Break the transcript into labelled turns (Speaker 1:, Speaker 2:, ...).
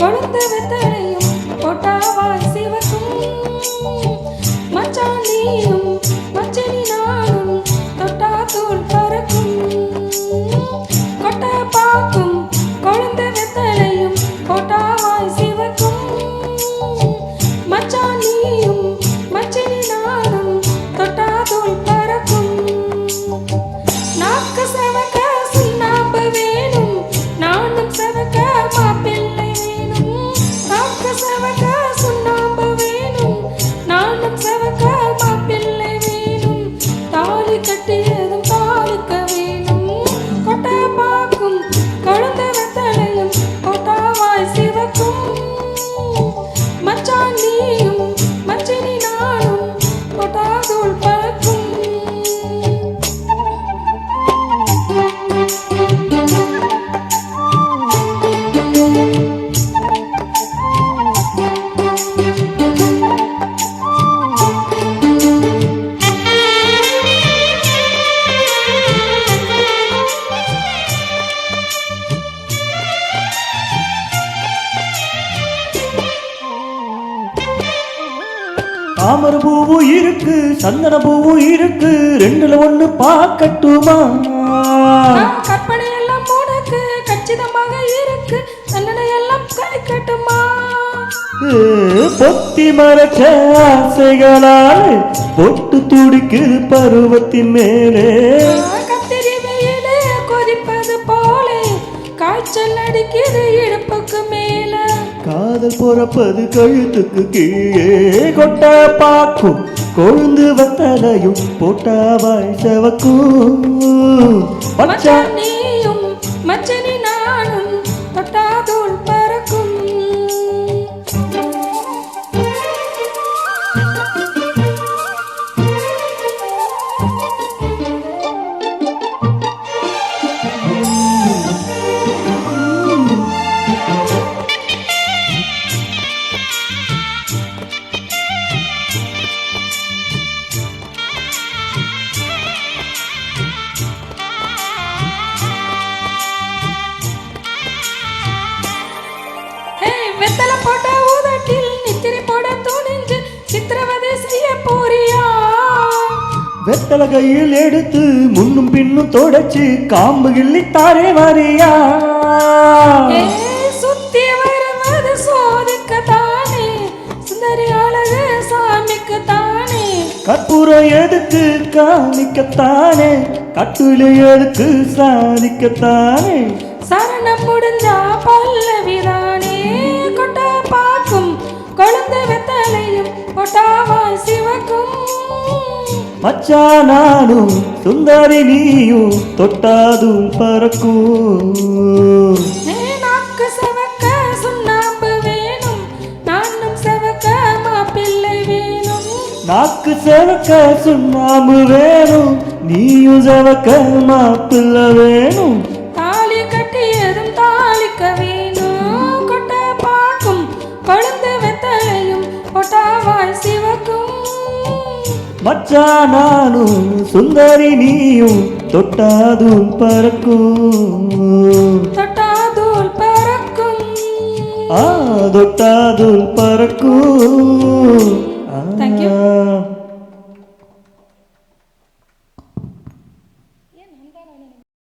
Speaker 1: கொழுந்து வெத்தலையும் கொட்டாவாய் சிவக்கும்.
Speaker 2: தாமரை பூவும் இருக்கு சந்தன பூவும் இருக்கு ரெண்டுல ஒண்ணு பார்க்கட்டுமா?
Speaker 1: கற்பனை எல்லாம் உனக்கு கச்சிதமாக இருக்கு தண்டனை எல்லாம் கட்டுமா
Speaker 2: பொத்தி மறைச்ச ஆசைகளால் பொட்டு துடிக்குது பருவத்தின் மேலே.
Speaker 1: கத்திரி வெயிலே கொதிப்பது போலே காய்ச்சல் அடிக்குது இடுப்புக்கு மேல
Speaker 2: காதல் பொறப்பது கழுத்துக்கு கீழே கொட்ட பாக்கும். கொழுந்து வத்தலையும் போட்டாவாய் செவக்கும். பச்சை
Speaker 1: மச்சான் நீயும் மச்சனி வெத்தல
Speaker 2: கையில் எடுத்து முன்னும் பின்னும் தொடச்சு காம்பு கிள்ளி தாரே வாரியா
Speaker 1: சுத்தி வருவது சோதிக்கத்தானே. சுந்தரி அழகு சாமிக்குத்தானே.
Speaker 2: கற்பூரம் எதுக்கு காணிக்கத்தானே கட்டுல எதுக்கு சாதிக்கத்தானே.
Speaker 1: சரணம் முடிஞ்சா பல்லவிதானே. கொட்ட பாக்கும் கொழுந்த வெத்தலையும் கொட்டாவாய் சிவக்கும்.
Speaker 2: மச்சா நானும் சுந்தரி நீயும் தொட்டாதும் பறக்கும்.
Speaker 1: நாக்கு செவக்க சுண்ணாம்பு வேணும்
Speaker 2: நீயும் செவக்க மாப்பிள்ள வேணும்.
Speaker 1: தாலி கட்டியதும்
Speaker 2: மச்சா நானும் சுந்தரி நீயும் தொட்டாதும் பறக்கும்
Speaker 1: தொட்டாதூள் பறக்கும்
Speaker 2: ஆ தொட்டாதும் பறக்கும்.